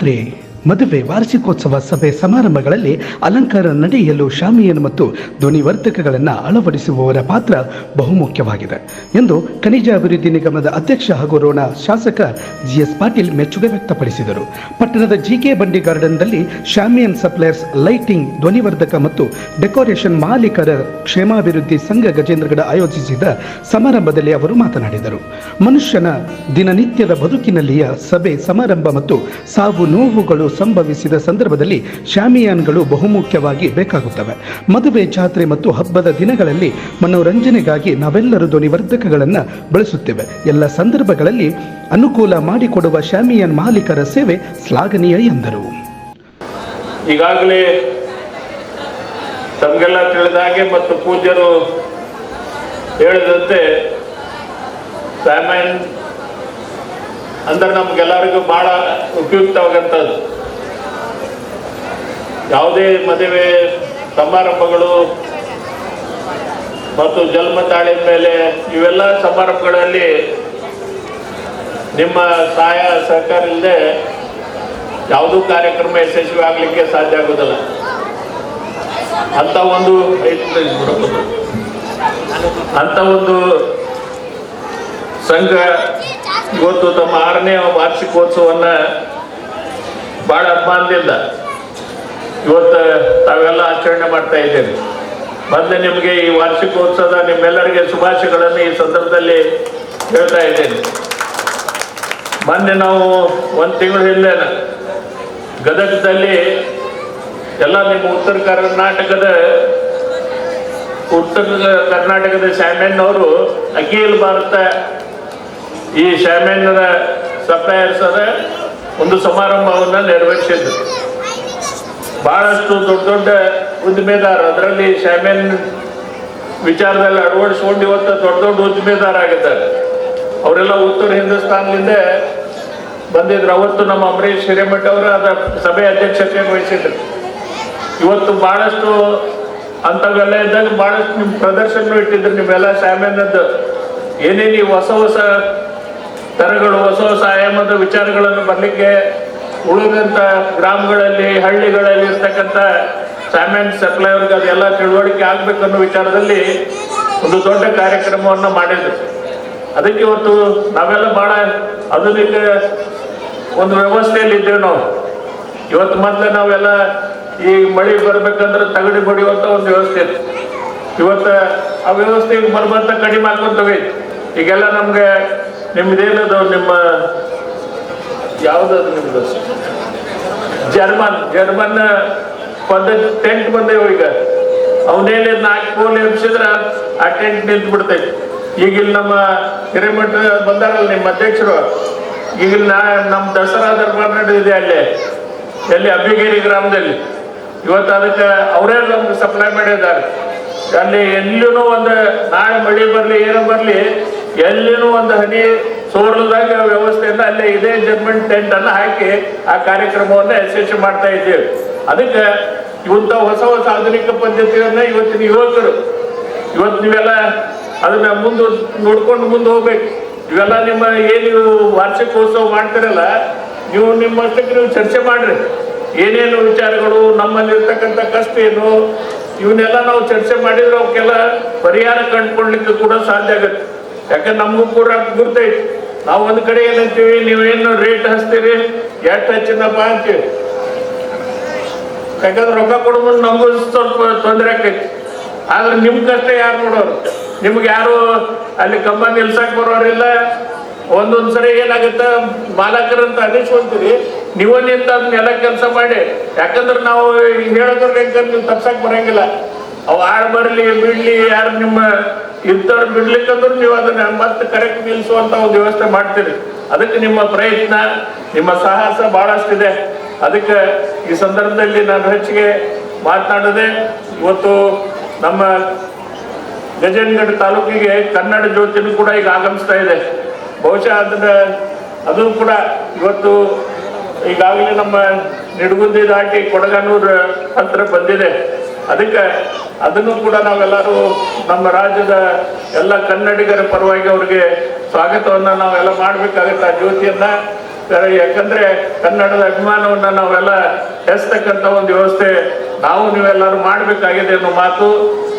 ಹಬ್ಬ ಜಾತ್ರೆ ಮದುವೆ ವಾರ್ಷಿಕೋತ್ಸವ ಸಭೆ ಸಮಾರಂಭಗಳಲ್ಲಿ ಅಲಂಕಾರ ನಡೆಯಲು ಶಾಮಿಯನ್ ಮತ್ತು ಧ್ವನಿವರ್ಧಕಗಳನ್ನು ಅಳವಡಿಸುವವರ ಪಾತ್ರ ಬಹುಮುಖ್ಯವಾಗಿದೆ ಎಂದು ಖನಿಜ ಅಭಿವೃದ್ಧಿ ನಿಗಮದ ಅಧ್ಯಕ್ಷ ಹಾಗೂ ರೋಣ ಶಾಸಕ ಜಿಎಸ್ ಪಾಟೀಲ್ ಮೆಚ್ಚುಗೆ ವ್ಯಕ್ತಪಡಿಸಿದರು. ಪಟ್ಟಣದ ಜಿಕೆ ಬಂಡಿ ಗಾರ್ಡನ್ದಲ್ಲಿ ಶಾಮಿಯನ್ ಸಪ್ಲೈಯರ್ಸ್ ಲೈಟಿಂಗ್ ಧ್ವನಿವರ್ಧಕ ಮತ್ತು ಡೆಕೋರೇಷನ್ ಮಾಲೀಕರ ಕ್ಷೇಮಾಭಿವೃದ್ಧಿ ಸಂಘ ಗಜೇಂದ್ರಗಡ ಆಯೋಜಿಸಿದ ಸಮಾರಂಭದಲ್ಲಿ ಅವರು ಮಾತನಾಡಿದರು. ಮನುಷ್ಯನ ದಿನನಿತ್ಯದ ಬದುಕಿನಲ್ಲಿಯ ಸಭೆ, ಸಮಾರಂಭ ಮತ್ತು ಸಾವು ನೋವುಗಳು ಸಂಭವಿಸಿದ ಸಂದರ್ಭದಲ್ಲಿ ಶಾಮಿಯಾನ್ಗಳು ಬಹುಮುಖ್ಯವಾಗಿ ಬೇಕಾಗುತ್ತವೆ. ಮದುವೆ, ಜಾತ್ರೆ ಮತ್ತು ಹಬ್ಬದ ದಿನಗಳಲ್ಲಿ ಮನೋರಂಜನೆಗಾಗಿ ನಾವೆಲ್ಲರೂ ಧ್ವನಿವರ್ಧಕಗಳನ್ನು ಬಳಸುತ್ತೇವೆ. ಎಲ್ಲ ಸಂದರ್ಭಗಳಲ್ಲಿ ಅನುಕೂಲ ಮಾಡಿಕೊಡುವ ಶಾಮಿಯಾನ್ ಮಾಲೀಕರ ಸೇವೆ ಶ್ಲಾಘನೀಯ ಎಂದರು. ಈಗಾಗಲೇ ತಮಗೆಲ್ಲ ತಿಳಿದ ಹಾಗೆ ಮತ್ತು ಪೂಜ್ಯರು ಹೇಳಿದಂತೆ ಅಂದ್ರೆ ನಮ್ಗೆಲ್ಲರಿಗೂ ಬಹಳ ಉಪಯುಕ್ತವಾಗಂಥದ್ದು ಯಾವುದೇ ಮದುವೆ ಸಮಾರಂಭಗಳು ಮತ್ತು ಜನ್ಮ ತಾಳಿದ ಮೇಲೆ ಇವೆಲ್ಲ ಸಮಾರಂಭಗಳಲ್ಲಿ ನಿಮ್ಮ ಸಹಾಯ ಸಹಕಾರ ಇಲ್ಲದೆ ಯಾವುದೂ ಕಾರ್ಯಕ್ರಮ ಯಶಸ್ವಿ ಆಗಲಿಕ್ಕೆ ಸಾಧ್ಯ ಆಗೋದಿಲ್ಲ ಅಂತ ಒಂದು ಅಂತ ಒಂದು ಸಂಘ ಇವತ್ತು ತಮ್ಮ ಆರನೇ ವಾರ್ಷಿಕೋತ್ಸವನ್ನ ಬಹಳ ಅಭಿಮಾನದಿಂದ ಇವತ್ತು ತಾವೆಲ್ಲ ಆಚರಣೆ ಮಾಡ್ತಾ ಇದ್ದೇವೆ ಮೊದಲು ನಿಮಗೆ ಈ ವಾರ್ಷಿಕೋತ್ಸವದ ನಿಮ್ಮೆಲ್ಲರಿಗೆ ಶುಭಾಶಯಗಳನ್ನು ಈ ಸಂದರ್ಭದಲ್ಲಿ ಹೇಳ್ತಾ ಇದ್ದೇನೆ. ಮೊನ್ನೆ ನಾವು ಒಂದು ತಿಂಗಳ ಹಿಂದೆ ಗದಗದಲ್ಲಿ ಎಲ್ಲ ನಿಮ್ಮ ಉತ್ತರ ಕರ್ನಾಟಕದ ಉತ್ತರ ಕರ್ನಾಟಕದ ಶ್ಯಾಮಣ್ಣವರು ಅಖಿಲ ಭಾರತ ಈ ಶ್ಯಾಮಣ್ಣರ ಸಪ್ಲೈಯರ್ಸ್ ಅದ ಒಂದು ಸಮಾರಂಭವನ್ನು ನೆರವೇರಿಸಿದ್ರು. ಬಹಳಷ್ಟು ದೊಡ್ಡ ದೊಡ್ಡ ಉದ್ದಿಮೆದಾರ ಅದರಲ್ಲಿ ಶಾಮ್ಯಾನ್ ವಿಚಾರದಲ್ಲಿ ಅಳವಡಿಸ್ಕೊಂಡು ಇವತ್ತು ದೊಡ್ಡ ದೊಡ್ಡ ಉದ್ದಿಮೆದಾರ ಆಗಿದ್ದಾರೆ. ಅವರೆಲ್ಲ ಉತ್ತರ ಹಿಂದೂಸ್ತಾನದಿಂದ ಬಂದಿದ್ರು. ಅವತ್ತು ನಮ್ಮ ಅಂಬರೀಶ್ ಹಿರೇಮಠ ಅವರು ಅದ ಸಭೆ ಅಧ್ಯಕ್ಷತೆ ವಹಿಸಿದ್ರು. ಇವತ್ತು ಬಹಳಷ್ಟು ಅಂಥವೆಲ್ಲ ಇದ್ದಾಗ ಬಹಳಷ್ಟು ನಿಮ್ಮ ಪ್ರದರ್ಶನ ಇಟ್ಟಿದ್ರು. ನಿಮ್ಮೆಲ್ಲ ಶಾಮ್ಯಾನದ್ದು ಏನೇನು ಹೊಸ ಹೊಸ ತರಗಳು, ಹೊಸ ಹೊಸ ಆಯಾಮದ ವಿಚಾರಗಳನ್ನು ಬರಲಿಕ್ಕೆ ಉಳಿದಂಥ ಗ್ರಾಮಗಳಲ್ಲಿ, ಹಳ್ಳಿಗಳಲ್ಲಿ ಇರ್ತಕ್ಕಂಥ ಸಪ್ಲೈ ಸಪ್ಲೈವರ್ಗೆ ಅದೆಲ್ಲ ತಿಳುವಳಿಕೆ ಆಗ್ಬೇಕು ಅನ್ನೋ ವಿಚಾರದಲ್ಲಿ ಒಂದು ದೊಡ್ಡ ಕಾರ್ಯಕ್ರಮವನ್ನು ಮಾಡಿದ್ರು. ಅದಕ್ಕೆ ಇವತ್ತು ನಾವೆಲ್ಲ ಬಹಳ ಆಧುನಿಕ ಒಂದು ವ್ಯವಸ್ಥೆಯಲ್ಲಿ ಇದ್ದೇವೆ ನಾವು. ಇವತ್ತು ಮೊದಲೇ ನಾವೆಲ್ಲ ಈ ಮಳೆ ಬರ್ಬೇಕಂದ್ರೆ ತಗಡಿ ಬಡಿಯುವಂತ ಒಂದು ವ್ಯವಸ್ಥೆ ಇತ್ತು. ಇವತ್ತು ಆ ವ್ಯವಸ್ಥೆ ಬರ್ಬಂತ ಕಡಿಮೆ ಹಾಕೊಂತವೆ ಈಗೆಲ್ಲ ನಮ್ಗೆ ನಿಮ್ದೇನದು, ನಿಮ್ಮ ಯಾವ್ದದು ನಿಮ್ದು? ಜರ್ಮನ್ ಜರ್ಮನ್ ಪದ ಟೆಂಟ್ ಬಂದೇವು ಈಗ. ಅವನೇನೇ ನಾಲ್ಕು ಫೋನ್ ಎಬ್ಸಿದ್ರ ಆ ಟೆಂಟ್ ನಿಂತು ಬಿಡ್ತೈತಿ ಈಗ ಇಲ್ಲಿ ನಮ್ಮ ಹಿರೇಮಠ ಬಂದಾರಲ್ಲ ನಿಮ್ಮ ಅಧ್ಯಕ್ಷರು, ಈಗ ನಾ ನಮ್ಮ ದಸರಾ ದರ್ಬಾರ್ ನಡೆದಿದೆ ಅಲ್ಲಿ, ಎಲ್ಲಿ ಅಬ್ಬಿಗೇರಿ ಗ್ರಾಮದಲ್ಲಿ. ಇವತ್ತು ಅದಕ್ಕೆ ಅವರೇ ನಮ್ಗೆ ಸಪ್ಲೈ ಮಾಡಿದ್ದಾರೆ. ಅಲ್ಲಿ ಎಲ್ಲಿನೂ ಒಂದು ನಾಳೆ ಮಳೆ ಬರಲಿ, ಏನೋ ಬರಲಿ ಎಲ್ಲಿನೂ ಒಂದು ಹನಿ ಸೋರ್ಲದಾಗ ವ್ಯವಸ್ಥೆಯನ್ನು ಅಲ್ಲೇ ಇದೇ ಜರ್ಮನ್ ಟೆಂಟ್ ಅನ್ನು ಹಾಕಿ ಆ ಕಾರ್ಯಕ್ರಮವನ್ನು ಯಶಸ್ವಿ ಮಾಡ್ತಾ ಇದ್ದೇವೆ. ಅದಕ್ಕೆ ಇವಂತ ಹೊಸ ಹೊಸ ಆಧುನಿಕ ಪದ್ಧತಿಯನ್ನ ಇವತ್ತಿನ ಯುವಕರು, ಇವತ್ತು ನೀವೆಲ್ಲ ಅದನ್ನ ಮುಂದೆ ನೋಡ್ಕೊಂಡು ಮುಂದೆ ಹೋಗ್ಬೇಕು. ಇವೆಲ್ಲ ನಿಮ್ಮ ಏನು ವಾರ್ಷಿಕೋತ್ಸವ ಮಾಡ್ತಿರಲ್ಲ, ನೀವು ನಿಮ್ಮಷ್ಟಕ್ಕೆ ನೀವು ಚರ್ಚೆ ಮಾಡ್ರಿ. ಏನೇನು ವಿಚಾರಗಳು ನಮ್ಮಲ್ಲಿ ಇರ್ತಕ್ಕಂಥ ಕಷ್ಟ ಏನು ಇವನ್ನೆಲ್ಲ ನಾವು ಚರ್ಚೆ ಮಾಡಿದ್ರೆ ಅವಕ್ಕೆಲ್ಲ ಪರಿಹಾರ ಕಂಡುಕೊಳ್ಳಿಕ್ಕೆ ಕೂಡ ಸಾಧ್ಯ ಆಗುತ್ತೆ. ಯಾಕಂದ್ರೆ ನಮಗೂ ಕೂಡ ಗುರ್ತೈತಿ. ನಾವು ಒಂದ್ ಕಡೆ ಏನಂತೀವಿ, ನೀವೇನು ರೇಟ್ ಹಚ್ತೀರಿ? ಎಷ್ಟು ಹಚ್ಚಿನಪ್ಪ ಅಂತೀವಿ. ಯಾಕಂದ್ರೆ ರೊಕ್ಕ ಕೊಡ್ಬೋದು ನಮಗೂ ಸ್ವಲ್ಪ ತೊಂದರೆ ಆಕೈತಿ. ಆದ್ರೆ ನಿಮ್ ಕಷ್ಟ ಯಾರು ನೋಡೋರು? ನಿಮ್ಗೆ ಯಾರು ಅಲ್ಲಿ ಕಂಬ ನಿಲ್ಸಕ್ ಬರೋರಿಲ್ಲ. ಒಂದೊಂದ್ ಸರಿ ಏನಾಗುತ್ತೆ, ಮಾಲಕರಂತ ಅನಿಸ್ಕೊಂತೀರಿ ನೀವು ನಿಂತ ಅದನ್ನೆಲ್ಲ ಕೆಲಸ ಮಾಡಿ. ಯಾಕಂದ್ರೆ ನಾವು ಹೇಳೋದ್ರ ನೀವು ತಪ್ಸಕ್ ಬರಂಗಿಲ್ಲ. ಅವು ಆಳ್ ಬರ್ಲಿ, ಬಿಡ್ಲಿ, ಯಾರು ನಿಮ್ಮ ಇದ್ದವ್ರು ಬಿಡ್ಲಿಕ್ಕಂದ್ರೆ ನೀವು ಅದನ್ನ ಮತ್ತೆ ಕರೆಕ್ಟ್ ನಿಲ್ಲಿಸುವಂತ ಒಂದು ವ್ಯವಸ್ಥೆ ಮಾಡ್ತೀರಿ. ಅದಕ್ಕೆ ನಿಮ್ಮ ಪ್ರಯತ್ನ, ನಿಮ್ಮ ಸಾಹಸ ಬಹಳಷ್ಟಿದೆ. ಅದಕ್ಕೆ ಈ ಸಂದರ್ಭದಲ್ಲಿ ನಾನು ಹೆಚ್ಚಿಗೆ ಮಾತನಾಡದೆ, ಇವತ್ತು ನಮ್ಮ ಗಜೇಂದ್ರಗಢ ತಾಲೂಕಿಗೆ ಕನ್ನಡ ಜ್ಯೋತಿನೂ ಕೂಡ ಈಗ ಆಗಮಿಸ್ತಾ ಇದೆ. ಬಹುಶಃ ಅದನ್ನ, ಅದು ಕೂಡ ಇವತ್ತು ಈಗಾಗಲೇ ನಮ್ಮ ನಿಡಗುಂದಿ ದಾಟಿ ಕೊಡಗನೂರು ಹತ್ರ ಬಂದಿದೆ. ಅದಕ್ಕೆ ಅದನ್ನು ಕೂಡ ನಾವೆಲ್ಲರೂ ನಮ್ಮ ರಾಜ್ಯದ ಎಲ್ಲ ಕನ್ನಡಿಗರ ಪರವಾಗಿ ಅವ್ರಿಗೆ ಸ್ವಾಗತವನ್ನು ನಾವೆಲ್ಲ ಮಾಡಬೇಕಾಗತ್ತೆ ಆ ಜ್ಯೋತಿಯನ್ನ. ಯಾಕಂದ್ರೆ ಕನ್ನಡದ ಅಭಿಮಾನವನ್ನ ನಾವೆಲ್ಲ ಹೆಸ್ತಕ್ಕಂತ ಒಂದು ವ್ಯವಸ್ಥೆ ನಾವು ನೀವೆಲ್ಲರೂ ಮಾಡಬೇಕಾಗಿದೆ ಅನ್ನೋ ಮಾತು.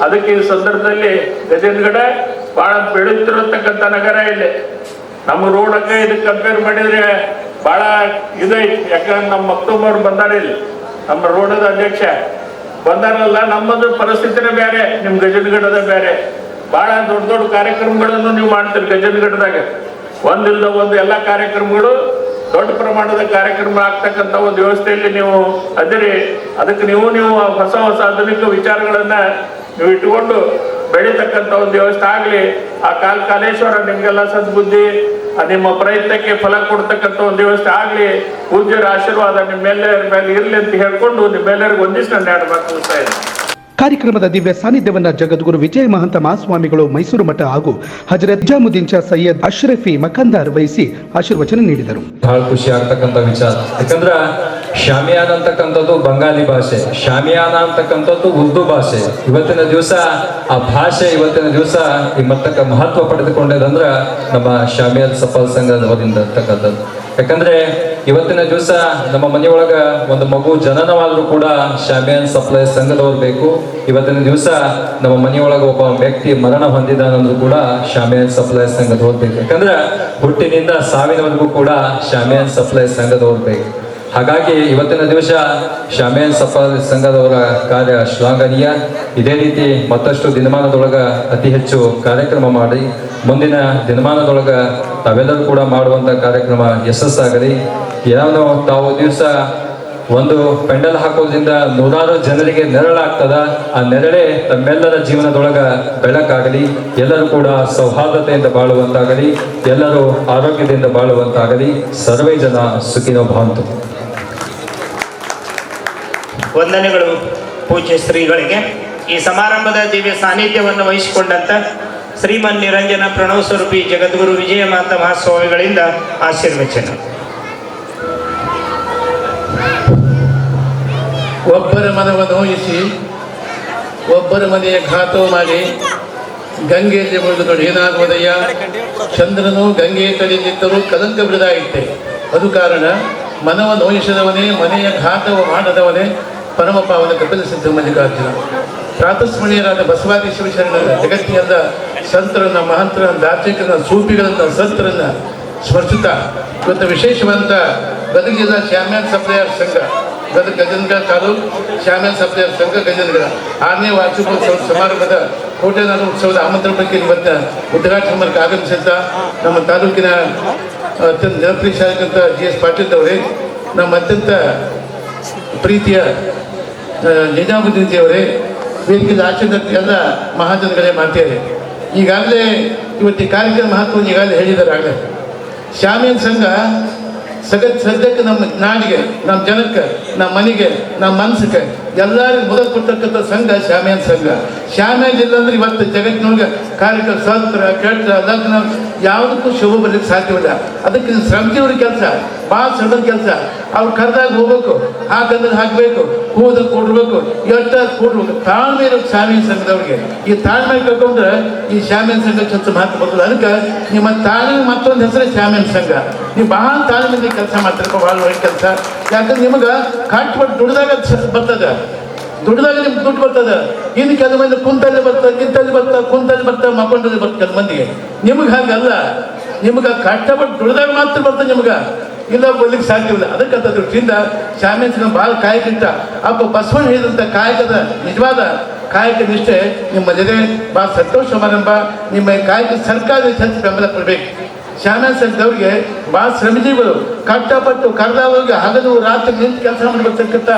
ಅದಕ್ಕೆ ಈ ಸಂದರ್ಭದಲ್ಲಿ ಗಜೇಂದ್ರಗಡ ಬಹಳ ಬೆಳೀತಿರತಕ್ಕಂಥ ನಗರ ಇಲ್ಲಿ. ನಮ್ಮ ರೋಡಕ್ಕೆ ಇದಕ್ಕೆ ಕಂಪೇರ್ ಮಾಡಿದ್ರೆ ಬಹಳ ಇದೈತಿ ಯಾಕಂದ್ರೆ ನಮ್ಮ ಅಕ್ಟೋಬರ್ ಬಂದಾರ ಇಲ್ಲಿ. ನಮ್ಮ ರೋಡದ ಅಧ್ಯಕ್ಷ ಬಂದಾರಲ್ಲ ನಮ್ಮದು ಪರಿಸ್ಥಿತಿನೇ ಬೇರೆ, ನಿಮ್ ಗಜನಗಡದ ಬೇರೆ. ಬಹಳ ದೊಡ್ಡ ದೊಡ್ಡ ಕಾರ್ಯಕ್ರಮಗಳನ್ನು ನೀವು ಮಾಡ್ತೀರಿ ಗಜನಗಡದಾಗ ಒಂದಿಲ್ಲ ಒಂದು ಎಲ್ಲ ಕಾರ್ಯಕ್ರಮಗಳು ದೊಡ್ಡ ಪ್ರಮಾಣದ ಕಾರ್ಯಕ್ರಮ ಆಗ್ತಕ್ಕಂಥ ಒಂದು ವ್ಯವಸ್ಥೆಯಲ್ಲಿ ನೀವು ಅದಿರಿ. ಅದಕ್ಕೆ ನೀವು ನೀವು ಹೊಸ ಹೊಸ ಆಧುನಿಕ ವಿಚಾರಗಳನ್ನ ನೀವು ಇಟ್ಟುಕೊಂಡು ಬೆಳೀತಕ್ಕಂಥ ಒಂದು ವ್ಯವಸ್ಥೆ ಆಗಲಿ. ಆ ಕಾಲ ಕಾಲೇಶ್ವರ, ನಿಮ್ಗೆಲ್ಲ ಸದ್ಬುದ್ಧಿ. ನಿಮ್ಮ ಪ್ರಯತ್ನಕ್ಕೆ ಫಲ ಕೊಡ್ತಕ್ಕಂಥ ಒಂದು ವ್ಯವಸ್ಥೆ ಆಗಲಿ, ಪೂಜ್ಯರ ಆಶೀರ್ವಾದ ನಿಮ್ಮೆಲ್ಲರ ಮೇಲೆ ಇರಲಿ ಅಂತ ಹೇಳ್ಕೊಂಡು ನಿಮ್ಮೆಲ್ಲರಿಗೂ ಒಂದಿಷ್ಟು ನಾನು ಎರಡು ಅಂತ ಇದೆ ಕಾರ್ಯಕ್ರಮದ ದಿವ್ಯ ಸಾನ್ನಿಧ್ಯವನ್ನ ಜಗದ್ಗುರು ವಿಜಯ ಮಹಂತ ಮಹಾಸ್ವಾಮಿಗಳು ಮೈಸೂರು ಮಠ ಹಾಗೂ ಹಜರತ್ ಜಾಮುದ್ದೀನ್ ಶಾ ಸೈಯದ್ ಅಶ್ರಫಿ ಮಕಂದಾರ್ ವಹಿಸಿ ಆಶೀರ್ವಚನ ನೀಡಿದರು. ಬಹಳ ಖುಷಿ ಆಗ್ತಕ್ಕಂಥ ವಿಚಾರ. ಯಾಕಂದ್ರ ಶಾಮಿಯಾನ ಅಂತಕ್ಕಂಥದ್ದು ಬಂಗಾಲಿ ಭಾಷೆ, ಶಾಮಿಯಾನ ಅಂತಕ್ಕಂಥದ್ದು ಉರ್ದು ಭಾಷೆ. ಇವತ್ತಿನ ದಿವಸ ಆ ಭಾಷೆ ಇವತ್ತಿನ ದಿವಸ ಈ ಮಟ್ಟಕ್ಕೆ ಮಹತ್ವ ಪಡೆದುಕೊಂಡೇದಂದ್ರ ನಮ್ಮ ಶಾಮಿಯಾಲ್ ಸಫಲ್ ಸಂಘದ ಇರ್ತಕ್ಕಂಥದ್ದು. ಯಾಕಂದ್ರೆ ಇವತ್ತಿನ ದಿವಸ ನಮ್ಮ ಮನೆಯೊಳಗ ಒಂದು ಮಗು ಜನನವಾದ್ರೂ ಕೂಡ ಶಾಮಿಯಾನ್ ಸಪ್ಲೈ ಸಂಘದವ್ರು ಬೇಕು. ಇವತ್ತಿನ ದಿವಸ ನಮ್ಮ ಮನೆಯೊಳಗ ಒಬ್ಬ ವ್ಯಕ್ತಿ ಮರಣ ಹೊಂದಿದಾನಂದ್ರೂ ಕೂಡ ಶಾಮಿಯಾನ್ ಸಪ್ಲೈ ಸಂಘದವ್ರು ಬೇಕು. ಯಾಕಂದ್ರೆ ಹುಟ್ಟಿನಿಂದ ಸಾವಿನವರೆಗೂ ಕೂಡ ಶಾಮಿಯಾನ್ ಸಪ್ಲೈ ಸಂಘದವ್ರು ಬೇಕು. ಹಾಗಾಗಿ ಇವತ್ತಿನ ದಿವಸ ಶಾಮಿಯಾನ್ ಸಫಲ್ ಸಂಘದವರ ಕಾರ್ಯ ಶ್ಲಾಘನೀಯ. ಇದೇ ರೀತಿ ಮತ್ತಷ್ಟು ದಿನಮಾನದೊಳಗ ಅತಿ ಹೆಚ್ಚು ಕಾರ್ಯಕ್ರಮ ಮಾಡಿ, ಮುಂದಿನ ದಿನಮಾನದೊಳಗ ತಾವೆಲ್ಲರೂ ಕೂಡ ಮಾಡುವಂತ ಕಾರ್ಯಕ್ರಮ ಯಶಸ್ಸಾಗಲಿ. ಏನೋ ತಾವು ದಿವಸ ಒಂದು ಪೆಂಡಲ್ ಹಾಕೋದ್ರಿಂದ ನೂರಾರು ಜನರಿಗೆ ನೆರಳಾಗ್ತದ. ಆ ನೆರಳೆ ತಮ್ಮೆಲ್ಲರ ಜೀವನದೊಳಗ ಬೆಳಕಾಗಲಿ. ಎಲ್ಲರೂ ಕೂಡ ಸೌಹಾರ್ದತೆಯಿಂದ ಬಾಳುವಂತಾಗಲಿ. ಎಲ್ಲರೂ ಆರೋಗ್ಯದಿಂದ ಬಾಳುವಂತಾಗಲಿ. ಸರ್ವೇ ಜನ ಸುಖಿನೋ ಭಾವಂತು. ವಂದನೆಗಳು ಪೂಜ್ಯ ಶ್ರೀಗಳಿಗೆ ಈ ಸಮಾರಂಭದ ದಿವ್ಯ ಸಾನ್ನಿಧ್ಯವನ್ನು ವಹಿಸಿಕೊಂಡಂತ ಶ್ರೀಮನ್ ನಿರಂಜನ ಪ್ರಣವ ಸ್ವರೂಪಿ ಜಗದ್ಗುರು ವಿಜಯ ಮಾತ ಮಹಾಸ್ವಾಮಿಗಳಿಂದ ಆಶೀರ್ವಚನ. ಒಬ್ಬರ ಮನವನ್ನು ನೋಯಿಸಿ, ಒಬ್ಬರ ಮನೆಯ ಘಾತ ಮಾಡಿ, ಗಂಗೆಯಲ್ಲಿ ಮುಳಿದು ಏನಾಗುವುದಯ್ಯ? ಚಂದ್ರನು ಗಂಗೆ ತಡೆದಿದ್ದರೂ ಕಲಂಕ ಬಿಡದಾಗಿತ್ತೆ ಅದು ಕಾರಣ ಮನವ ನೋಯಿಸದವನೇ, ಮನೆಯ ಘಾತವು ಮಾಡದವನೇ ಪರಮ ಪಾವನ ಕಪಿಲ ಸಿದ್ಧ ಮಲ್ಲಿಕಾರ್ಜುನ. ಪ್ರಾತಸ್ಮರಣೀಯರಾದ ಬಸವಾದಿ ಶಿವಶರಣರ ಜಗತ್ತಿನಿಂದ ಸಂತರನ್ನ, ಮಹಂತರನ್ನ, ದಾರ್ಶನಿಕರನ್ನ ಸೂಪಿಗಳನ್ನ ಸಂತರನ್ನ ಸ್ಮರಿಸುತ್ತಾ ಇವತ್ತು ವಿಶೇಷವಾದಂಥ ಗದಗ ಜಿಲ್ಲಾ ಶ್ಯಾಮ್ಯಾನ್ ಸಪ್ಲೈಯರ್ ಸಂಘ, ಗದಗ ಗಜೇಂದ್ರ ತಾಲೂಕು ಶ್ಯಾಮ್ಯಾನ್ ಸಪ್ಲೈಯರ್ ಸಂಘ ಗಜೇಂದ್ರ ಆರನೇ ವಾರ್ಷಿಕೋತ್ಸವ ಸಮಾರಂಭದ ಕೋಟೆನಾಡು ಉತ್ಸವದ ಆಮಂತ್ರಣ ಬಗ್ಗೆ ಇವತ್ತು ಉದ್ಘಾಟನೆ ಮೂಲಕ ಆಗಮಿಸಿದ್ದ ನಮ್ಮ ತಾಲೂಕಿನ ಅತ್ಯಂತ ಜನಪ್ರಿಯ ಶಾಸಕಂತ ಜಿ ಎಸ್ ಪಾಟೀಲ್ ಅವರೇ, ನಮ್ಮ ಅತ್ಯಂತ ಪ್ರೀತಿಯ ನಿಜಾಮುದ್ದೀನ್ಜಿಯವರೇ ವೇದಿಕೆ ಆಚರಣೆ ಎಲ್ಲ ಮಹಾಜನಗಳೇ ಮಾಡ್ತೇವೆ. ಈಗಾಗಲೇ ಇವತ್ತು ಕಾರ್ಯಕ್ರಮ ಮಹತ್ವವನ್ನು ಈಗಾಗಲೇ ಹೇಳಿದ್ದಾರೆ ಆಗಲೇ. ಶಾಮಿಯನ್ ಸಂಘ ಸಗತ್ ಸದ್ಯಕ್ಕೆ ನಮ್ಮ ನಾಡಿಗೆ, ನಮ್ಮ ಜನಕ್ಕೆ, ನಮ್ಮ ಮನೆಗೆ, ನಮ್ಮ ಮನಸ್ಸಿಗೆ ಎಲ್ಲರಿಗೂ ಮೊದಲು ಕೊಡ್ತಕ್ಕಂಥ ಸಂಘ ಶಾಮಿಯನ್ ಸಂಘ. ಶಾಮಿಯನ್ ಇಲ್ಲ ಅಂದ್ರೆ ಇವತ್ತು ಜಗತ್ತಿನೊಳಗೆ ಕಾರ್ಯಕ್ರಮ ಸ್ವತಂತ್ರ ಕೆಟ್ಟ ಲಗ್ನ ಯಾವುದಕ್ಕೂ ಶುಭ ಬರಲಿಕ್ಕೆ ಸಾಧ್ಯವಿಲ್ಲ. ಅದಕ್ಕೆ ಶ್ರಮಜೀವರ ಕೆಲಸ ಭಾಳ ಸಣ್ಣ ಕೆಲಸ. ಅವ್ರು ಕರೆದಾಗ ಹೋಗ್ಬೇಕು, ಹಾಕಂದ್ರೆ ಹಾಕಬೇಕು ಕೂದ ಕೊಡ್ಬೇಕು, ಎಟ್ಟ ಕೊಡ್ಬೇಕು. ತಾಳ್ಮೆ ಇರೋದು ಶಾಮಿಯನ್ ಸಂಘದವ್ರಿಗೆ. ಈ ತಾಳ್ಮೆ ಕಳ್ಕೊಂಡ್ರೆ ಈ ಶಾಮಿಯನ್ ಸಂಘ ಕೆಲಸ ಮಾತು ಬರ್ತದೆ. ಅದಕ್ಕೆ ನಿಮ್ಮ ತಾಳ್ಮೆ ಮತ್ತೊಂದು ಹೆಸರು ಶಾಮಿಯನ್ ಸಂಘ. ನೀವು ಬಹಳ ತಾಳ್ಮೆಯಿಂದ ಕೆಲಸ ಮಾಡ್ತಿರಪ್ಪ ಭಾಳ ಒಳ್ಳೆ ಕೆಲಸ. ಯಾಕಂದ್ರೆ ನಿಮಗೆ ಕಟ್ಬಿಟ್ಟು ದುಡ್ದಾಗ ಬರ್ತದೆ. ದುಡ್ದಾಗ ನಿಮ್ಗೆ ದುಡ್ಡು ಬರ್ತದೆ. ಇನ್ನು ಕೆಲವು ಮಂದಿ ಕುಂತಲ್ಲಿ ಬರ್ತದೆ ಕಿಂತಲ್ಲಿ ಬರ್ತದೆ ಕುಂತಲ್ಲಿ ಬರ್ತ, ಮಕ್ಕೊಂಡಲ್ಲಿ ಬರ್ತದೆ ಕೆಲವು ಮಂದಿಗೆ ನಿಮ್ಗೆ ಹಾಗಲ್ಲ ನಿಮ್ಗೆ ಕಷ್ಟಪಟ್ಟು ದುಡ್ದಾಗ ಮಾತ್ರ ಬರ್ತದೆ ನಿಮ್ಗೆ. ಇಲ್ಲ ಬರ್ಲಿಕ್ಕೆ ಸಾಧ್ಯವಿಲ್ಲ ಅದಕ್ಕೆ ಅಂತ ದೃಷ್ಟಿಯಿಂದ ಶಾಮೇಶ್ವರ ಭಾಳ ಕಾಯಕಿಂತ ಅಪ್ಪ ಬಸವಣ್ಣ ಹೇಳಿದಂಥ ಕಾಯಕದ ನಿಜವಾದ ಕಾಯಕ ನಿಷ್ಠೆ ನಿಮ್ಮ ಜೊತೆ. ಭಾಳ ಸಂತೋಷ ಸಮಾರಂಭ ನಿಮ್ಮ ಕಾಯಕ ಸರ್ಕಾರದ ಬೆಂಬಲ ಕೊಡಬೇಕು. ಶಾಮ್ಯಾನ್ ಸಂಘದವ್ರಿಗೆ ಭಾಳ ಶ್ರಮಜೀವಿಗಳು. ಕಷ್ಟಪಟ್ಟು ಕರೆದವ್ರಿಗೆ ಹಗಲು ರಾತ್ರಿ ನಿಂತು ಕೆಲಸ ಮಾಡ್ಬೇಕಂತ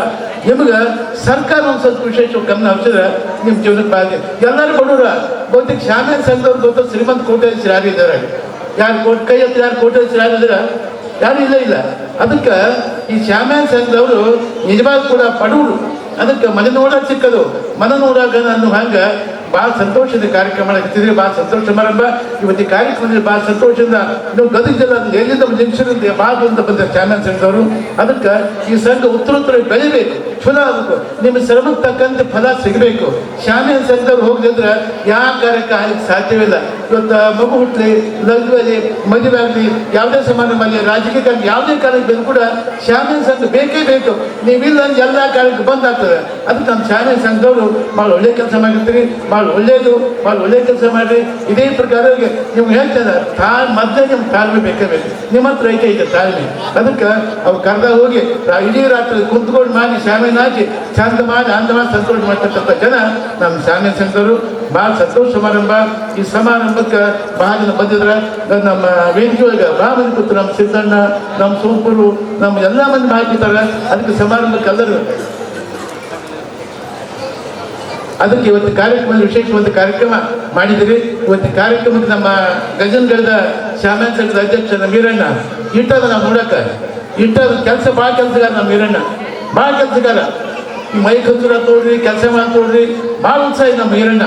ನಿಮ್ಗೆ ಸರ್ಕಾರ ಒಂದು ಸ್ವಲ್ಪ ವಿಶೇಷ ಗಮನ ಹಚ್ಚಿದ್ರೆ ನಿಮ್ಮ ಜೀವನಕ್ಕೆ ಬಾಧ್ಯ ಎಲ್ಲರೂ ಬಡವ್ರ, ಬಹುತೇಕ ಸಂಘದವ್ರು ಗೊತ್ತ ಶ್ರೀಮಂತ ಕೋಟೇಶ್ವರ ಯಾರು ಇದ್ದಾರೆ? ಯಾರು ಕೋಟ್ ಕೈ ಹತ್ರ ಯಾರು ಕೋಟೇಶ್ವರ ಯಾರು ಇದ್ದಾರೆ? ಯಾರು ಇಲ್ಲ ಇಲ್ಲ. ಅದಕ್ಕೆ ಈ ಶಾಮ್ಯಾನ್ ಸಂಘದವರು ನಿಜವಾದ ಕೂಡ ಬಡವರು. ಅದಕ್ಕೆ ಮನೆ ನೋಡ ಸಿಕ್ಕದು. ಮನೆ ನೋಡಾಗ ನಾನು ಹಂಗೆ ಭಾಳ ಸಂತೋಷದ ಕಾರ್ಯಕ್ರಮ ನಡೆಸ್ತಿದ್ರೆ ಭಾಳ ಸಂತೋಷ ಸಮಾರಂಭ ಇವತ್ತಿನ ಕಾರ್ಯಕ್ರಮದಲ್ಲಿ ಭಾಳ ಸಂತೋಷದಿಂದ ನೀವು ಗದಗ ಜಿಲ್ಲಾ ಎಲ್ಲಿಂದ ಜಂಕ್ಷನ್ ಭಾಗದಿಂದ ಬಂದ ಚಾನಲ್ ಸಂಘದವರು. ಅದಕ್ಕೆ ಈ ಸಂಘ ಉತ್ತರೋತ್ತರ ಬೆಳಿಬೇಕು. ಚಲೋ ಆಗಬೇಕು ನಿಮ್ಮ ಶ್ರಮಕ್ಕೆ ತಕ್ಕಂತೆ ಫಲ ಸಿಗಬೇಕು. ಶಾಮಿಯ ಸಂಘದವ್ರು ಹೋಗದಿದ್ರೆ ಯಾವ ಕಾರ್ಯಕ್ಕೆ ಆಗ್ಲಿಕ್ಕೆ ಸಾಧ್ಯವಿಲ್ಲ ಇವತ್ತು ಮಗು ಹುಟ್ಟಲಿ ಲಗ್ನಲ್ಲಿ ಮದುವೆ ಆಗಲಿ, ಯಾವುದೇ ರಾಜಕೀಯ ಕಾರ್ಯ ಯಾವುದೇ ಕಾರ್ಯಕ್ಕೆ ಬಂದು ಕೂಡ ಶಾಮಿಯ ಸಂಘ ಬೇಕೇ ಬೇಕು. ನೀವಿಲ್ಲ ಅಂದ್ರೆ ಎಲ್ಲ ಕಾರ್ಯಕ್ಕೆ ಬಂದ್ ಆಗ್ತದೆ ಅದಕ್ಕೆ ನಮ್ಮ ಶಾಮೀನ್ ಸಂಘದವರು ಭಾಳ ಒಳ್ಳೆ ಕೆಲಸ ಮಾಡಿರ್ತೀರಿ. ಭಾಳ ಒಳ್ಳೆಯದು ಭಾಳ ಒಳ್ಳೆ ಕೆಲಸ ಮಾಡಿರಿ. ಇದೇ ಪ್ರಕಾರ ನೀವು ಹೇಳ್ತಾರೆ ತಾಳ್ ಮೊದಲೇ ನಿಮ್ಗೆ ತಾಳ್ಮೆ ಬೇಕೇ ಬೇಕು. ನಿಮ್ಮ ಹತ್ರ ಐತೆ ಐತೆ ತಾಳ್ಮೆ. ಅದಕ್ಕೆ ಅವ್ರು ಕರೆದಾಗ ಹೋಗಿ ಇಡೀ ರಾತ್ರಿ ಕುಂತ್ಕೊಂಡು ಮಾಡಿ ಶಾಮೀನ್ ಹಾಕಿ ಚಂದ ಮಾಡಿ ಅಂದ ಮಾಡಿ ಸಂತೋಷ ಮಾಡ್ತಕ್ಕಂಥ ಜನ ನಮ್ಮ ಶಾಮಿ ಸಂಘದವರು ಭಾಳ ಸಂತೋಷ ಸಮಾರಂಭ ಈ ಸಮಾರಂಭಕ್ಕೆ ಭಾಳ ಜನ ಬಂದಿದ್ರೆ ನಮ್ಮ ವೇದಿಕೆ ಒಳಗೆ ಮಂದಿ ಕೂತು ನಮ್ಮ ಸಿದ್ದಣ್ಣ, ನಮ್ಮ ಸೋಂಕುರು ನಮ್ಮ ಎಲ್ಲ ಮಂದಿ ಹಾಕಿದ್ದಾರೆ ಅದಕ್ಕೆ ಸಮಾರಂಭಕ್ಕೆ ಎಲ್ಲರೂ ಅದಕ್ಕೆ ಇವತ್ತು ಕಾರ್ಯಕ್ರಮ ಒಂದು ಕಾರ್ಯಕ್ರಮ ಮಾಡಿದಿರಿ. ಇವತ್ತು ಕಾರ್ಯಕ್ರಮಕ್ಕೆ ನಮ್ಮ ಗಜನ್ಗಡದ ಶ್ಯಾಮನ್ ಸಂಘದ ಅಧ್ಯಕ್ಷ ನಮ್ಮ ವೀರಣ್ಣ. ಇಟ್ಟದ ನಾವು ನೋಡಕ್ಕ. ಇಟ್ಟದ ಕೆಲಸ, ಭಾಳ ಕೆಲಸಗಾರ ನಮ್ಮ ವೀರಣ್ಣ. ಭಾಳ ಕೆಲಸಗಾರ. ಈ ಮೈ ಕಲ್ಚರ ತೋಡ್ರಿ ಕೆಲಸ ಮಾಡಿ ತೋಡ್ರಿ ಭಾಳ ಉತ್ಸಾಹ ನಮ್ಮ ವೀರಣ್ಣ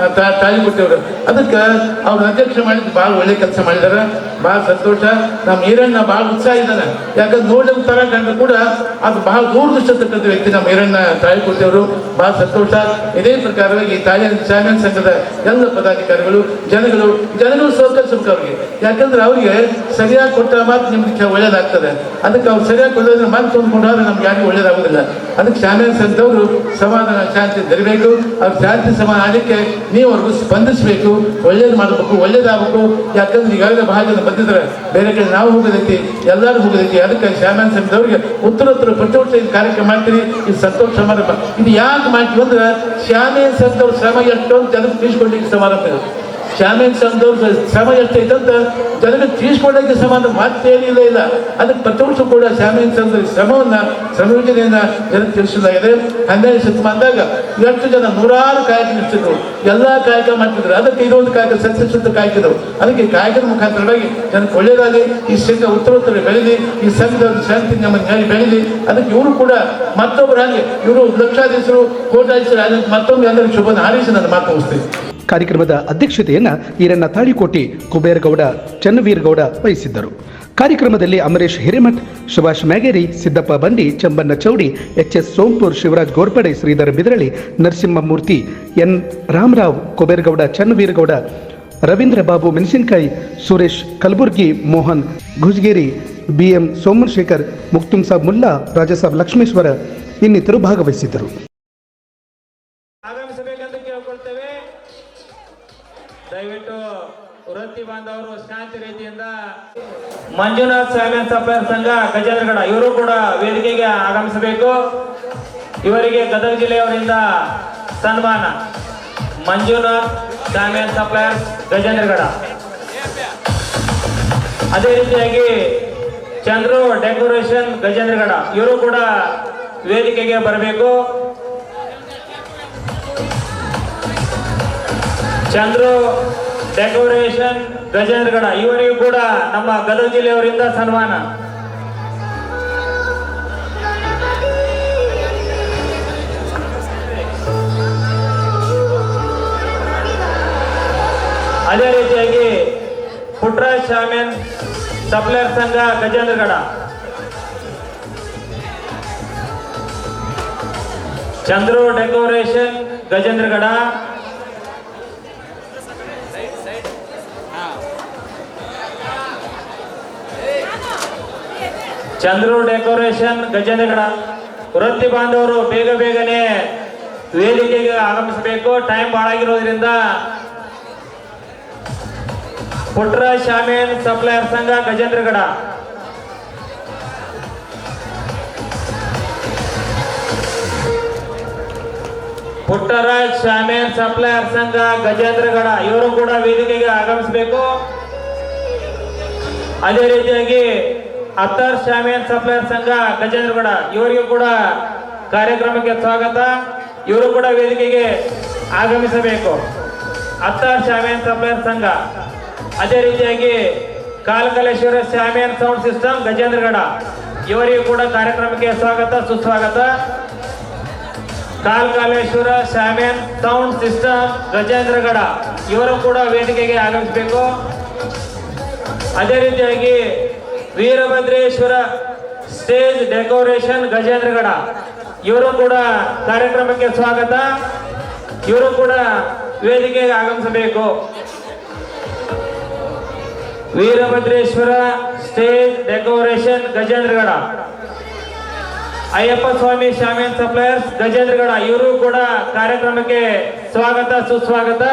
ಆ, ತಾ- ತಾಯಿ ಕೊಟ್ಟವ್ರು. ಅದಕ್ಕೆ ಅವ್ರು ಅಧ್ಯಕ್ಷ ಮಾಡಿದ ಭಾಳ ಒಳ್ಳೆ ಕೆಲಸ ಮಾಡಿದಾರೆ. ಭಾಳ ಸಂತೋಷ. ನಮ್ಮ ಈರಣ್ಣ ಭಾಳ ಉತ್ಸಾಹ ಇದ್ದಾನೆ. ಯಾಕಂದ್ರೆ ನೋಡಿದ ತರ ಕಂಡ್ರೆ ಕೂಡ ಅದು ಬಹಳ ದೂರದೃಷ್ಟತಕ್ಕಂಥ ವ್ಯಕ್ತಿ ನಮ್ಮ ಈರಣ್ಣ ತಾಳಿ ಕೊಟ್ಟವರು. ಭಾಳ ಸಂತೋಷ. ಇದೇ ಪ್ರಕಾರವಾಗಿ ತಾಯಿ ಚಾಮಿಯನ್ ಸಂಘದ ಎಲ್ಲ ಪದಾಧಿಕಾರಿಗಳು ಜನಗಳು ಜನಗಳು ಸುಖ ಅವ್ರಿಗೆ. ಯಾಕಂದ್ರೆ ಅವ್ರಿಗೆ ಸರಿಯಾಗಿ ಕೊಟ್ಟ ಮಾತು ನಿಮ್ಗೆ ಒಳ್ಳೇದಾಗ್ತದೆ. ಅದಕ್ಕೆ ಅವ್ರು ಸರಿಯಾಗಿ ಕೊಡೋದ್ರೆ ಮಾತು ತೊಂದ್ಕೊಂಡ್ರೆ ನಮ್ಗೆ ಯಾರಿಗೂ ಒಳ್ಳೇದಾಗೋದಿಲ್ಲ. ಅದಕ್ಕೆ ಚಾಮಿಯನ್ ಸಂಘದವರು ಸಮಾಧಾನ ಶಾಂತಿ ತರಬೇಕು. ಅವ್ರ ಶಾಂತಿ ಸಮಾನ ಆಗಲಿಕ್ಕೆ ನೀವು ಅವ್ರಿಗೂ ಸ್ಪಂದಿಸಬೇಕು, ಒಳ್ಳೇದು ಮಾಡಬೇಕು, ಒಳ್ಳೇದಾಗಬೇಕು. ಯಾಕಂದ್ರೆ ಈಗಾಗಲೇ ಬಹಳ ಜನ ಬಂದಿದ್ದಾರೆ. ಬೇರೆ ಕಡೆ ನಾವು ಹೋಗೋದೈತಿ, ಎಲ್ಲರೂ ಹೋಗೋದೈತಿ. ಅದಕ್ಕೆ ಶ್ಯಾಮನ್ ಸಮಿತಿಯವರಿಗೆ ಉತ್ತರ ವರ್ಷ ಇದು ಕಾರ್ಯಕ್ರಮ ಮಾಡ್ತೀರಿ ಇದು ಸಂತೋಷ ಸಮಾರಂಭ. ಇದು ಯಾಕೆ ಮಾಡ್ತೀವಿ ಅಂದ್ರೆ ಶ್ಯಾಮೇನ್ ಸಮಿತಿಯವ್ರ ಶ್ರಮ ಎಷ್ಟೊಂದು ಜನ ತಿಳಿಸ್ಕೊಡ್ಲಿಕ್ಕೆ ಸಮಾರಂಭ ಇದು ಶ್ಯಾಮೇನ್ ಸಂಘದವ್ರ ಶ್ರಮ ಎಷ್ಟೈತೆ ಅಂತ ಜನಕ್ಕೆ ತಿಳಿಸ್ಕೊಡೋಕ್ಕೆ ಸಮಾನ ಮಾತೇನಿಲ್ಲ ಇಲ್ಲ. ಅದಕ್ಕೆ ಪ್ರತಿ ವರ್ಷ ಕೂಡ ಶ್ಯಾಮೇನ್ ಸಂದ್ರ ಶ್ರಮವನ್ನು ಶ್ರಮ ಜನ ಜನಕ್ಕೆ ತಿಳಿಸಲಾಗಿದೆ. ಹನ್ನೆರಡು ಶತಮಾನದಾಗ ಎಷ್ಟು ಜನ ನೂರಾರು ಕಾಯಕ ನಿಲ್ಸಿದ್ರು ಎಲ್ಲ ಕಾಯಕ ಮಾಡ್ತಿದ್ರು. ಅದಕ್ಕೆ ಇದೊಂದು ಕಾಯಕ ಸತ್ಯ ಶುದ್ಧ ಕಾಯ್ಕಿದ್ರು ಅದಕ್ಕೆ ಕಾಯಕದ ಮುಖಾಂತರವಾಗಿ ಜನಕ್ಕೆ ಒಳ್ಳೆಯದಾಗಲಿ ಈ ಸಂಘ ಉತ್ತರೋತ್ತರ ಬೆಳೆದಿ ಈ ಸಂಘದ ಶಾಂತಿ ನಮ್ಮ ನ್ಯಾಯ ಬೆಳೆದಿ ಅದಕ್ಕೆ ಇವರು ಕೂಡ ಮತ್ತೊಬ್ಬರು ಹಾಗೆ ಇವರು ಲಕ್ಷಾಧೀಶರು ಕೋಟಾಧೀಶರು ಮತ್ತೊಮ್ಮೆ ಎಲ್ಲರಿಗೂ ಶುಭನ ಹಾರೈಸಿ ನಾನು ಮಾತು ಮುಗಿಸ್ತೀನಿ. ಕಾರ್ಯಕ್ರಮದ ಅಧ್ಯಕ್ಷತೆಯನ್ನ ಈರಣ್ಣ ತಾಳಿಕೋಟಿ, ಕುಬೇರಗೌಡ, ಚನ್ನವೀರಗೌಡ ವಹಿಸಿದ್ದರು. ಕಾರ್ಯಕ್ರಮದಲ್ಲಿ Amaresh Hiremath, Subhash Mageri, Siddappa Bandi Chambanna Choudi H S Sompur Shivaraj Ghorpade, Shridhara Bidarali Narasimhamurthy, N Ramarao, Kuberagowda, Channaveeragowda, Ravindra Babu Menasinakai, Suresh Kalburgi, Mohan Gujgeri B M Somashekhar Maktum Sab Mulla, Rajasab Lakshmeshwar ಇನ್ನಿತರು ಭಾಗವಹಿಸಿದ್ದರು. ವೃತ್ತಿ ಬಾಂಧವರು ರೀತಿಯಿಂದ ಮಂಜುನಾಥ್ ಸ್ವಾಮಿ supplier ಸಂಘ, ಗಜೇಂದ್ರಗಡ, ಇವರು ಕೂಡ ವೇದಿಕೆಗೆ ಆಗಮಿಸಬೇಕು. ಇವರಿಗೆ ಗದಗ ಜಿಲ್ಲೆಯವರಿಂದ ಸನ್ಮಾನ. ಮಂಜುನಾಥ್ ಸಾಮಿಯನ್ ಸಪ್ಲೈಯರ್ ಗಜೇಂದ್ರಗಡ. ಅದೇ ರೀತಿಯಾಗಿ ಚಂದ್ರು, ಡೆಕೋರೇಷನ್, ಗಜೇಂದ್ರಗಡ, ಇವರು ಕೂಡ ವೇದಿಕೆಗೆ ಬರಬೇಕು. ಚಂದ್ರು ಡೆಕೋರೇಷನ್ ಗಜೇಂದ್ರಗಡ ಇವರಿಗೂ ಕೂಡ ನಮ್ಮ ಗದಗ ಜಿಲ್ಲೆಯವರಿಂದ ಸನ್ಮಾನ. ಅದೇ ರೀತಿಯಾಗಿ ಪುಟ್ರಾಜ್ ಚಾಮಿಯನ್ ಸಪ್ಲೈಯರ್ ಸಂಘ ಗಜೇಂದ್ರಗಡ ಚಂದ್ರು ಡೆಕೋರೇಷನ್ ಗಜೇಂದ್ರಗಡ ಚಂದ್ರು ಡೆಕೋರೇಷನ್ ಗಜೇಂದ್ರಗಡ ವೃತ್ತಿ ಬಾಂಧವರು ಬೇಗ ಬೇಗನೆ ವೇದಿಕೆಗೆ ಆಗಮಿಸಬೇಕು. ಟೈಮ್ ಬಾಳಾಗಿರೋದ್ರಿಂದ ಪುಟ್ರಾಜ್ ಶಾಮೀನ್ ಸಪ್ಲೈಯರ್ ಸಂಘ ಗಜೇಂದ್ರಗಡ. ಪುಟ್ಟರಾಜ್ ಶಾಮೀನ್ ಸಪ್ಲೈಯರ್ ಸಂಘ ಗಜೇಂದ್ರಗಡ, ಇವರು ಕೂಡ ವೇದಿಕೆಗೆ ಆಗಮಿಸಬೇಕು. ಅದೇ ರೀತಿಯಾಗಿ ಅತ್ತರ್ ಶಾಮಿಯನ್ ಸಪ್ಲೈಯರ್ ಸಂಘ, ಗಜೇಂದ್ರಗಡ, ಇವರಿಗೂ ಕೂಡ ಕಾರ್ಯಕ್ರಮಕ್ಕೆ ಸ್ವಾಗತ. ಇವರು ಕೂಡ ವೇದಿಕೆಗೆ ಆಗಮಿಸಬೇಕು. ಅತ್ತಾರ್ ಶಾಮಿಯನ್ ಸಪ್ಲೈಯರ್ ಸಂಘ. ಅದೇ ರೀತಿಯಾಗಿ ಕಾಲಕಲೇಶ್ವರ ಶಾಮಿಯನ್ ಸೌಂಡ್ ಸಿಸ್ಟಮ್, ಗಜೇಂದ್ರಗಡ, ಇವರಿಗೂ ಕೂಡ ಕಾರ್ಯಕ್ರಮಕ್ಕೆ ಸ್ವಾಗತ, ಸುಸ್ವಾಗತ. ಕಾಲ್ಕಾಲೇಶ್ವರ ಶಾಮಿಯನ್ ಸೌಂಡ್ ಸಿಸ್ಟಮ್, ಗಜೇಂದ್ರಗಡ, ಇವರು ಕೂಡ ವೇದಿಕೆಗೆ ಆಗಮಿಸಬೇಕು. ಅದೇ ರೀತಿಯಾಗಿ ವೀರಭದ್ರೇಶ್ವರ ಸ್ಟೇಜ್ ಡೆಕೋರೇಷನ್ ಗಜೇಂದ್ರಗಡ. ಇವರು ಕೂಡ ಕಾರ್ಯಕ್ರಮಕ್ಕೆ ಸ್ವಾಗತ. ಇವರು ಕೂಡ ವೇದಿಕೆಗೆ ಆಗಮಿಸಬೇಕು. Veerabhadreshwara stage decoration Gajendragad. Ayyappa Swami shamiana suppliers, Gajendragad, ಇವರು ಕೂಡ ಕಾರ್ಯಕ್ರಮಕ್ಕೆ ಸ್ವಾಗತ, ಸುಸ್ವಾಗತ.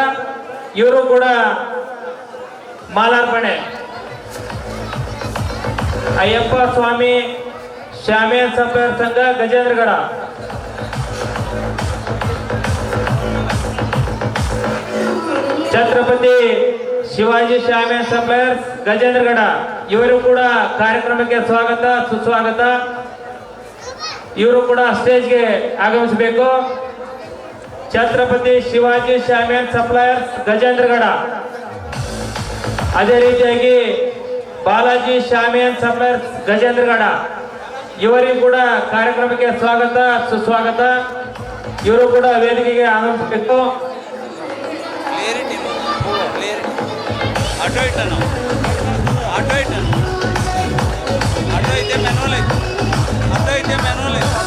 ಇವರು ಕೂಡ ಮಾಲಾರ್ಪಣೆ. ಅಯ್ಯಪ್ಪ ಸ್ವಾಮಿ ಶಾಮಿಯನ್ ಸಪ್ಲೈಯರ್ ಸಂಘ ಗಜೇಂದ್ರಗಡ. ಛತ್ರಪತಿ ಶಿವಾಜಿ ಶ್ಯಾಮಿಯನ್ ಸಪ್ಲೈಯರ್ಸ್ ಗಜೇಂದ್ರಗಡ, ಇವರು ಕೂಡ ಕಾರ್ಯಕ್ರಮಕ್ಕೆ ಸ್ವಾಗತ, ಸುಸ್ವಾಗತ. ಇವರು ಕೂಡ ಸ್ಟೇಜ್ಗೆ ಆಗಮಿಸಬೇಕು. ಛತ್ರಪತಿ ಶಿವಾಜಿ ಶಾಮಿಯಾನ್ ಸಪ್ಲೈಯರ್ಸ್ ಗಜೇಂದ್ರಗಡ. ಅದೇ ರೀತಿಯಾಗಿ ಬಾಲಾಜಿ ಶಾಮಿಯನ್ ಸಪ್ಲೈಯರ್ಸ್ ಗಜೇಂದ್ರಗಡ ಇವರಿಗೂ ಕೂಡ ಕಾರ್ಯಕ್ರಮಕ್ಕೆ ಸ್ವಾಗತ ಸುಸ್ವಾಗತ ಇವರು ಕೂಡ ವೇದಿಕೆಗೆ ಆಗಮಿಸಬೇಕು ಆಟೋ ಇಟ್ಟನು ಆಟೋ ಇಟ್ಟನು ಆಟೋ ಐತೆ ಮ್ಯಾನುವಲ್ ಐತೆ ಆಟೋ ಐತೆ ಮ್ಯಾನುವಲ್ ಐತೆ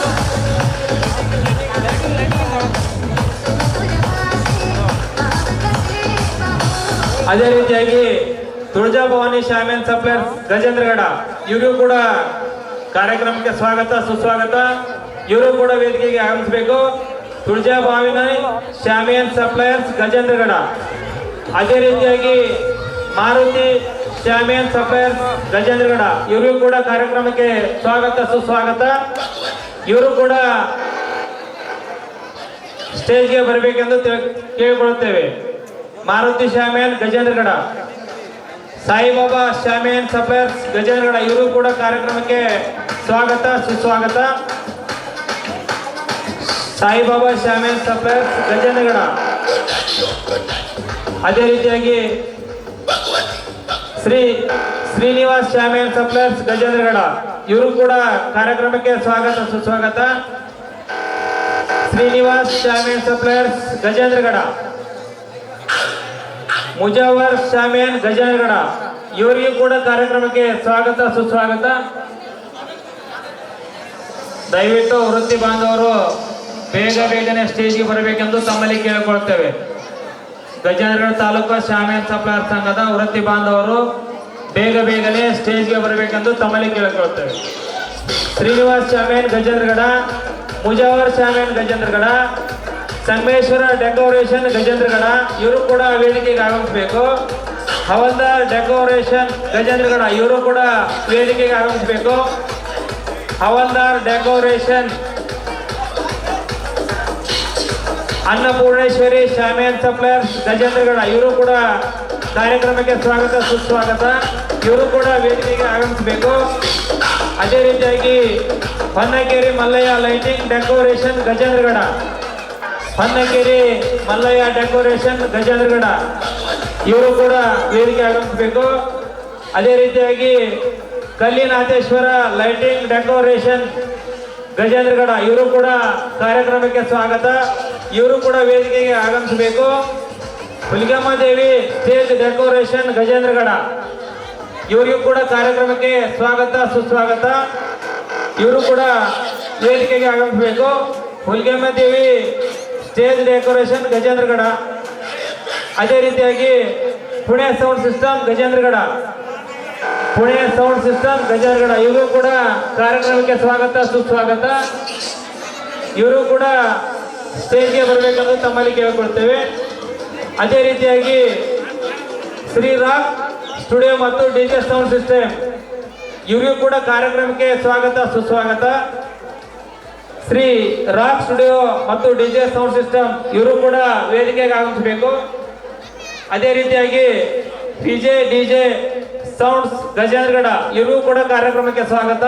ಅದೇ ರೀತಿಯಾಗಿ ತುಳಜಾ ಭವಾನಿ ಶಾಮಿಯನ್ ಸಪ್ಲೈಯರ್ ಗಜೇಂದ್ರಗಡ ಇವರಿಗೂ ಕೂಡ ಕಾರ್ಯಕ್ರಮಕ್ಕೆ ಸ್ವಾಗತ, ಸುಸ್ವಾಗತ. ಇವರು ಕೂಡ ವೇದಿಕೆಗೆ ಆಗಮಿಸಬೇಕು. ತುಳಜಾ ಭಾವಿನ ಶಾಮಿಯನ್ ಸಪ್ಲೈಯರ್ಸ್ ಗಜೇಂದ್ರಗಡ ಅದೇ ರೀತಿಯಾಗಿ ಮಾರುತಿ ಶಾಮಿಯನ್ ಸಪ್ಲೈಯರ್ಸ್ ಗಜೇಂದ್ರಗಡ ಇವರಿಗೂ ಕೂಡ ಕಾರ್ಯಕ್ರಮಕ್ಕೆ ಸ್ವಾಗತ, ಸುಸ್ವಾಗತ. ಇವರು ಕೂಡ ಸ್ಟೇಜ್ಗೆ ಬರಬೇಕೆಂದು ಕೇಳಿಕೊಳ್ಳುತ್ತೇವೆ. ಮಾರುತಿ ಶಾಮಿಯನ್ ಗಜೇಂದ್ರಗಡ ಸಾಯಿಬಾಬಾ ಶಾಮಿಯನ್ ಸಫೇರ್ಸ್ ಗಜೇಂದ್ರಗಡ ಇವರು ಕೂಡ ಕಾರ್ಯಕ್ರಮಕ್ಕೆ ಸ್ವಾಗತ, ಸುಸ್ವಾಗತ. ಸಾಯಿಬಾಬಾ ಶಾಮಿಯನ್ ಸಫೇರ್ಸ್ ಗಜೇಂದ್ರಗಡ ಅದೇ ರೀತಿಯಾಗಿ ಶ್ರೀ ಶ್ರೀನಿವಾಸ್ ಶಾಮಿಯನ್ ಸಫೇರ್ಸ್ ಗಜೇಂದ್ರಗಡ ಇವರು ಕೂಡ ಕಾರ್ಯಕ್ರಮಕ್ಕೆ ಸ್ವಾಗತ, ಸುಸ್ವಾಗತ. ಶ್ರೀನಿವಾಸ್ ಶಾಮಿಯನ್ ಸಪ್ಲೈಯರ್ಸ್ ಗಜೇಂದ್ರಗಡ ಮುಜಾವರ್, ಶಾಮಿಯನ್, ಗಜಾನಗಡ, ಇವರಿಗೂ ಕೂಡ ಕಾರ್ಯಕ್ರಮಕ್ಕೆ ಸ್ವಾಗತ, ಸುಸ್ವಾಗತ. ದಯವಿಟ್ಟು ವೃತ್ತಿ ಬಾಂಧವರು ಬೇಗ ಬೇಗನೆ ಸ್ಟೇಜ್ಗೆ ಬರಬೇಕೆಂದು ತಮ್ಮಲ್ಲಿ ಕೇಳಿಕೊಳ್ತೇವೆ. ಗಜಾನಗಡ ತಾಲೂಕು ಶಾಮಿಯನ್ ಸಪ್ಲೈಯರ್ ಸಂಘದ ವೃತ್ತಿ ಬಾಂಧವರು ಬೇಗ ಬೇಗನೆ ಸ್ಟೇಜ್ಗೆ ಬರಬೇಕೆಂದು ತಮ್ಮಲ್ಲಿ ಕೇಳಿಕೊಳ್ತೇವೆ. ಶ್ರೀನಿವಾಸ್ ಶಾಮಿಯನ್ ಗಜೇಂದ್ರಗಡ ಮುಜಾವರ್, ಶಾಮಿಯನ್ ಗಜೇಂದ್ರಗಡ ಸಂಗಮೇಶ್ವರ ಡೆಕೋರೇಷನ್ ಗಜೇಂದ್ರಗಡ, ಇವರು ಕೂಡ ವೇದಿಕೆಗೆ ಆಗಮಿಸಬೇಕು. ಹವಲ್ದಾರ್ ಡೆಕೋರೇಷನ್ ಗಜೇಂದ್ರಗಡ, ಇವರು ಕೂಡ ವೇದಿಕೆಗೆ ಆಗಮಿಸಬೇಕು. ಹವಲ್ದಾರ್ ಡೆಕೋರೇಷನ್ ಅನ್ನಪೂರ್ಣೇಶ್ವರಿ ಶಾಮಿಯನ್ ಸಪ್ಲೈಯರ್ಸ್ ಗಜೇಂದ್ರಗಡ, ಇವರು ಕೂಡ ಕಾರ್ಯಕ್ರಮಕ್ಕೆ ಸ್ವಾಗತ, ಸುಸ್ವಾಗತ. ಇವರು ಕೂಡ ವೇದಿಕೆಗೆ ಆಗಮಿಸಬೇಕು. ಅದೇ ರೀತಿಯಾಗಿ Honnakeri Mallayya lighting decoration Gajendragad. Honnakeri Mallayya decoration Gajendragad. ಇವರು ಕೂಡ ವೇದಿಕೆ ಆಗಮಿಸಬೇಕು. ಅದೇ ರೀತಿಯಾಗಿ ಕಲ್ಲಿನಾಥೇಶ್ವರ ಲೈಟಿಂಗ್ ಡೆಕೋರೇಷನ್ ಗಜೇಂದ್ರಗಡ, ಇವರು ಕೂಡ ಕಾರ್ಯಕ್ರಮಕ್ಕೆ ಸ್ವಾಗತ. ಇವರು ಕೂಡ ವೇದಿಕೆಗೆ ಆಗಮಿಸಬೇಕು. Huligamma Devi stage decoration Gajendragad. ಇವರಿಗೂ ಕೂಡ ಕಾರ್ಯಕ್ರಮಕ್ಕೆ ಸ್ವಾಗತ, ಸುಸ್ವಾಗತ. ಇವರು ಕೂಡ ವೇದಿಕೆಗೆ ಆಗಮಿಸಬೇಕು. ಹುಲಿಗಮ್ಮ ದೇವಿ ಸ್ಟೇಜ್ ಡೆಕೋರೇಷನ್ ಗಜೇಂದ್ರಗಡ ಅದೇ ರೀತಿಯಾಗಿ Pune sound system Gajendragad Pune sound system Gajendragad ಇವರು ಕೂಡ ಕಾರ್ಯಕ್ರಮಕ್ಕೆ ಸ್ವಾಗತ, ಸುಸ್ವಾಗತ. ಇವರು ಕೂಡ ಸ್ಟೇಜ್ಗೆ ಬರಬೇಕಂದ್ರೆ ತಮ್ಮಲ್ಲಿ ಕೇಳಿಕೊಳ್ತೇವೆ. ಅದೇ ರೀತಿಯಾಗಿ ಶ್ರೀ ರಾಕ್ ಸ್ಟುಡಿಯೋ ಮತ್ತು ಡಿಜೆ ಸೌಂಡ್ ಸಿಸ್ಟಮ್. ಇವರಿಗೂ ಕೂಡ ಕಾರ್ಯಕ್ರಮಕ್ಕೆ ಸ್ವಾಗತ, ಸುಸ್ವಾಗತ. ಶ್ರೀ ರಾಕ್ ಸ್ಟುಡಿಯೋ ಮತ್ತು ಡಿಜೆ ಸೌಂಡ್ ಸಿಸ್ಟಮ್ ಇವರು ಕೂಡ ವೇದಿಕೆಗೆ ಆಗಮಿಸಬೇಕು ಅದೇ ರೀತಿಯಾಗಿ ಪಿಜೆ ಡಿಜೆ ಸೌಂಡ್ಸ್ ಗಜೇಂದ್ರಗಡ ಇವರು ಕೂಡ ಕಾರ್ಯಕ್ರಮಕ್ಕೆ ಸ್ವಾಗತ.